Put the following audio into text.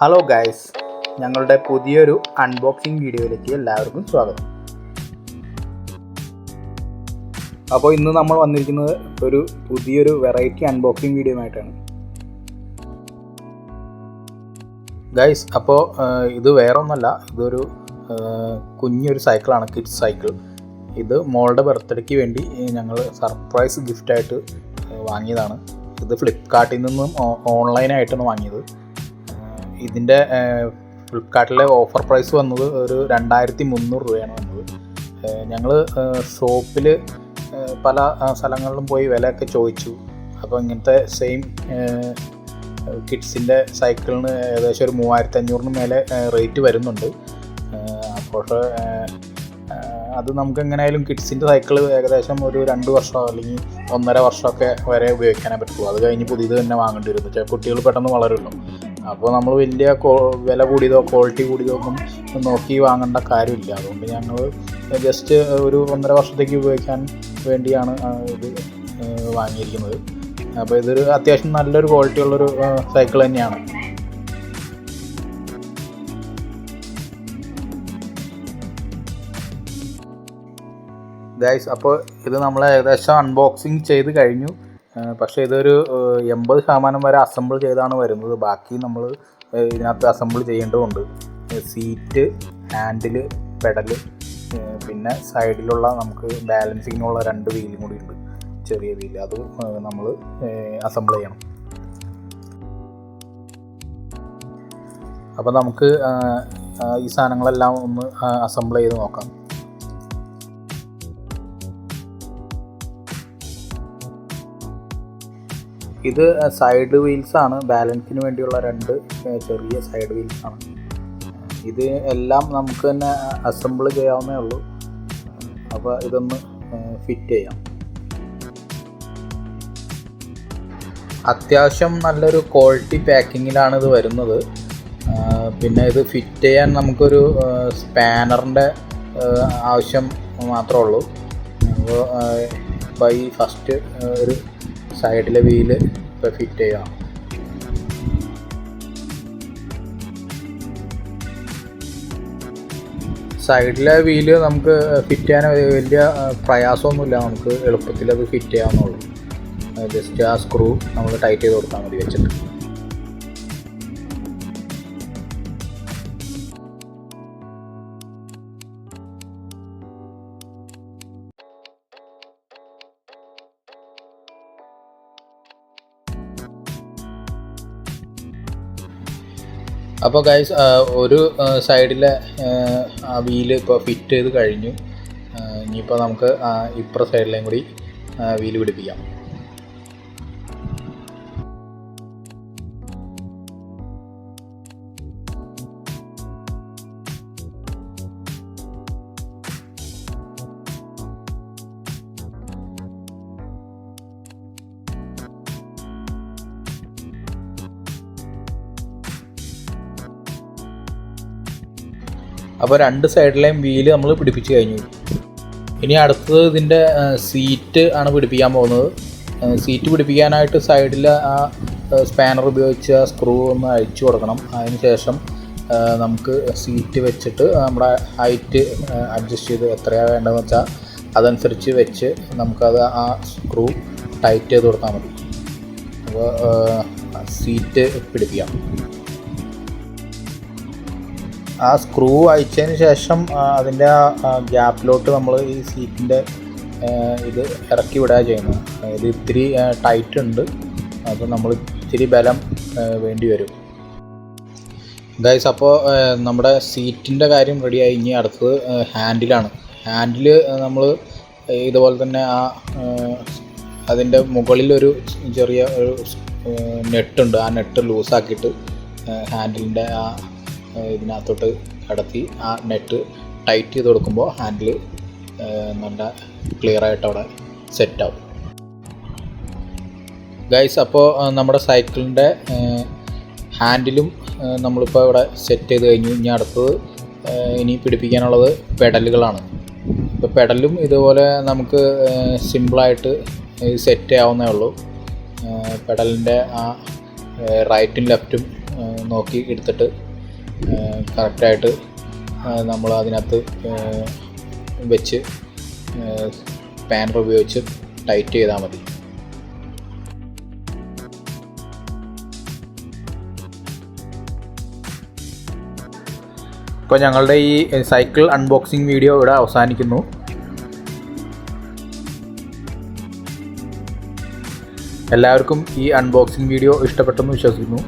Hello guys ഞങ്ങളുടെ പുതിയൊരു unboxing വീഡിയോയിലേക്ക് എല്ലാവർക്കും സ്വാഗതം. അപ്പോൾ ഇന്ന് നമ്മൾ വന്നിരിക്കുന്നത് ഒരു പുതിയൊരു വെറൈറ്റി അൺബോക്സിംഗ് വീഡിയോയുമായിട്ടാണ് ഗൈസ് അപ്പോൾ ഇത് വേറെ ഒന്നല്ല ഇതൊരു കുഞ്ഞൊരു സൈക്കിളാണ് കിഡ്സ് സൈക്കിൾ ഇത് മോളുടെ ബർത്ത്ഡേക്ക് വേണ്ടി ഞങ്ങൾ സർപ്രൈസ് ഗിഫ്റ്റായിട്ട് വാങ്ങിയതാണ്. ഇത് ഫ്ലിപ്കാർട്ടിൽ നിന്നും ഓൺലൈനായിട്ടാണ് വാങ്ങിയത്. ഇതിന്റെ ഫ്ലിപ്കാർട്ടിലെ ഓഫർ പ്രൈസ് വന്നത് ഒരു രണ്ടായിരത്തി മുന്നൂറ് രൂപയാണ് വന്നത്. ഞങ്ങൾ ഷോപ്പിൽ പല സ്ഥലങ്ങളിലും പോയി വിലയൊക്കെ ചോദിച്ചു. അപ്പോൾ ഇങ്ങനത്തെ സെയിം കിഡ്സിന്റെ സൈക്കിളിന് ഏകദേശം ഒരു മൂവായിരത്തി അഞ്ഞൂറിന് മേലെ റേറ്റ് വരുന്നുണ്ട്. അപ്പോൾ അത് നമുക്ക് എങ്ങനെയായാലും കിഡ്സിന്റെ സൈക്കിൾ ഏകദേശം ഒരു രണ്ട് വർഷം അല്ലെങ്കിൽ ഒന്നര വർഷമൊക്കെ വരെ ഉപയോഗിക്കാനേ പറ്റുള്ളൂ. അത് കഴിഞ്ഞ് പുതിയത് തന്നെ വാങ്ങേണ്ടി വരും. വെച്ചാൽ കുട്ടികൾ പെട്ടെന്ന് വളരുമല്ലോ. അപ്പോൾ നമ്മൾ വലിയ വില കൂടിയതോ ക്വാളിറ്റി കൂടിയതോ ഒന്നും നോക്കി വാങ്ങേണ്ട കാര്യമില്ല. അതുകൊണ്ട് ഞങ്ങൾ ജസ്റ്റ് ഒരു ഒന്നര വർഷത്തേക്ക് ഉപയോഗിക്കാൻ വേണ്ടിയാണ് ഇത് വാങ്ങിയിരിക്കുന്നത്. അപ്പോൾ ഇതൊരു അത്യാവശ്യം നല്ലൊരു ക്വാളിറ്റി ഉള്ളൊരു സൈക്കിൾ തന്നെയാണ്. ഗൈസ് അപ്പോൾ ഇത് നമ്മൾ ഏകദേശം അൺബോക്സിങ് ചെയ്ത് കഴിഞ്ഞു. പക്ഷേ ഇതൊരു എൺപത് ശതമാനം വരെ അസംബിൾ ചെയ്താണ് വരുന്നത്. ബാക്കി നമ്മൾ ഇതിനകത്ത് അസംബിൾ ചെയ്യേണ്ടതുണ്ട്. സീറ്റ് ഹാൻഡിൽ പെഡൽ പിന്നെ സൈഡിലുള്ള നമുക്ക് ബാലൻസിങ്ങിനുള്ള രണ്ട് വീലും കൂടി ഉണ്ട്. ചെറിയ വീൽ അത് നമ്മൾ അസംബിൾ ചെയ്യണം. അപ്പോൾ നമുക്ക് ഈ സാധനങ്ങളെല്ലാം ഒന്ന് അസംബിൾ ചെയ്ത് നോക്കാം. ഇത് സൈഡ് വീൽസ് ആണ്. ബാലൻസിന് വേണ്ടിയുള്ള രണ്ട് ചെറിയ സൈഡ് വീൽസ് ആണ്. ഇത് എല്ലാം നമുക്ക് തന്നെ അസംബിൾ ചെയ്യാവുന്നേ ഉള്ളൂ. അപ്പോൾ ഇതൊന്ന് ഫിറ്റ് ചെയ്യാം. അത്യാവശ്യം നല്ലൊരു ക്വാളിറ്റി പാക്കിങ്ങിലാണ് ഇത് വരുന്നത്. പിന്നെ ഇത് ഫിറ്റ് ചെയ്യാൻ നമുക്കൊരു സ്പാനറിന്റെ ആവശ്യം മാത്രമേ ഉള്ളൂ. അപ്പോൾ ബൈ ഫസ്റ്റ് ഒരു സൈഡിലെ വീൽ ഇപ്പോൾ ഫിറ്റ് ചെയ്യാം. സൈഡിലെ വീൽ നമുക്ക് ഫിറ്റ് ചെയ്യാൻ വലിയ പ്രയാസമൊന്നുമില്ല. നമുക്ക് എളുപ്പത്തിൽ അത് ഫിറ്റ് ചെയ്യാവുന്നുള്ളൂ ജസ്റ്റ് ആ സ്ക്രൂ നമ്മൾ ടൈറ്റ് ചെയ്ത് കൊടുത്താൽ മതി വെച്ചിട്ട്. അപ്പോൾ ഗൈസ് ഒരു സൈഡിലെ ആ വീൽ ഇപ്പോൾ ഫിറ്റ് ചെയ്ത് കഴിഞ്ഞു. ഇനിയിപ്പോൾ നമുക്ക് ഇപ്പുറ സൈഡിലേയും കൂടി വീൽ പിടിപ്പിക്കാം. അപ്പോൾ രണ്ട് സൈഡിലെയും വീൽ നമ്മൾ പിടിപ്പിച്ച് കഴിഞ്ഞു. ഇനി അടുത്തത് ഇതിന്റെ സീറ്റ് ആണ് പിടിപ്പിക്കാൻ പോകുന്നത്. സീറ്റ് പിടിപ്പിക്കാനായിട്ട് സൈഡിൽ ആ സ്പാനർ ഉപയോഗിച്ച് ആ സ്ക്രൂ ഒന്ന് അഴിച്ചു കൊടുക്കണം. അതിന് ശേഷം നമുക്ക് സീറ്റ് വെച്ചിട്ട് നമ്മുടെ ഹൈറ്റ് അഡ്ജസ്റ്റ് ചെയ്ത് എത്രയാണ് വേണ്ടതെന്ന് വെച്ചാൽ അതനുസരിച്ച് വെച്ച് നമുക്കത് ആ സ്ക്രൂ ടൈറ്റ് ചെയ്ത് കൊടുത്താൽ മതി. അപ്പോൾ സീറ്റ് പിടിപ്പിക്കാം. ആ സ്ക്രൂ അയച്ചതിന് ശേഷം അതിന്റെ ആ ഗ്യാപ്പിലോട്ട് നമ്മൾ ഈ സീറ്റിന്റെ ഇത് ഇറക്കി വിടുക ചെയ്യുന്നത്. ഇത് ഇത്തിരി ടൈറ്റ് ഉണ്ട്. അപ്പോൾ നമ്മൾ ഇത്തിരി ബലം വേണ്ടി വരും. ഗൈസ് അപ്പോൾ നമ്മുടെ സീറ്റിന്റെ കാര്യം റെഡിയായി ഇനി അടുത്തത് ഹാൻഡിലാണ് ഹാൻഡിൽ നമ്മൾ ഇതുപോലെ തന്നെ ആ അതിന്റെ മുകളിലൊരു ചെറിയ ഒരു നെട്ടുണ്ട് ആ നെട്ട് ലൂസാക്കിയിട്ട് ഹാൻഡിലിന്റെ ആ ഇതിനകത്തോട്ട് കടത്തി ആ നെറ്റ് ടൈറ്റ് ചെയ്ത് കൊടുക്കുമ്പോൾ ഹാൻഡിൽ നല്ല ക്ലിയർ ആയിട്ട് അവിടെ സെറ്റ് ആവും. ഗൈസ് അപ്പോൾ നമ്മുടെ സൈക്കിളിന്റെ ഹാൻഡിലും നമ്മളിപ്പോൾ ഇവിടെ സെറ്റ് ചെയ്ത് കഴിഞ്ഞു. ഇനി അടുത്തത് ഇനി പിടിപ്പിക്കാനുള്ളത് പെഡലുകളാണ്. ഇപ്പോൾ പെഡലും ഇതുപോലെ നമുക്ക് സിമ്പിളായിട്ട് സെറ്റ് ആവുന്നേ ഉള്ളൂ. പെഡലിന്റെ ആ റൈറ്റും ലെഫ്റ്റും നോക്കി എടുത്തിട്ട് കറക്റ്റായിട്ട് നമ്മൾ അതിനകത്ത് വെച്ച് പാനർ ഉപയോഗിച്ച് ടൈറ്റ് ചെയ്താൽ മതി. ഇപ്പോൾ ഞങ്ങളുടെ ഈ സൈക്കിൾ അൺബോക്സിംഗ് വീഡിയോ ഇവിടെ അവസാനിക്കുന്നു. എല്ലാവർക്കും ഈ അൺബോക്സിംഗ് വീഡിയോ ഇഷ്ടപ്പെട്ടെന്ന് വിശ്വസിക്കുന്നു.